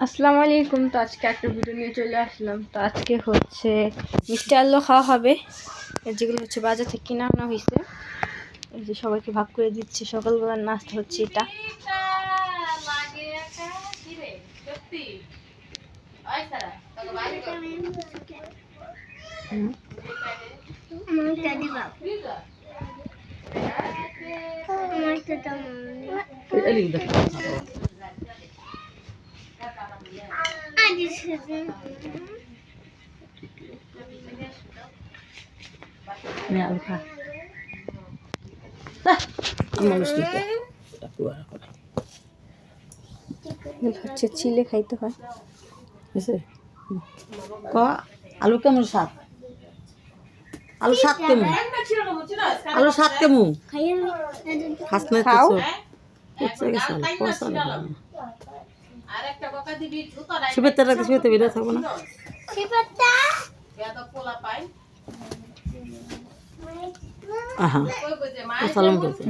আসসালামু আলাইকুম। তো আজকে একটা ভিডিও নিয়ে চলে আসলাম। তো আজকে হচ্ছে মিষ্টি আলু খাওয়া হবে। যেগুলো হচ্ছে বাজার থেকে কিনে আনা হয়েছে এই যে সবাইকে ভাগ করে দিচ্ছে। সকালবেলার নাস্তা হচ্ছে এটা। হুম। হচ্ছে চিলে খাইতে হয় ক আলু কেমন স্বাদ? আলু স্বাদ কেমন? আলু স্বাদ কেমন? খাইয়ে খাস না খাও। কিছু গেছে পয়সা শিবের রাখতে শিবেতে বেরো থাকব না। আহা। সালাম করছে।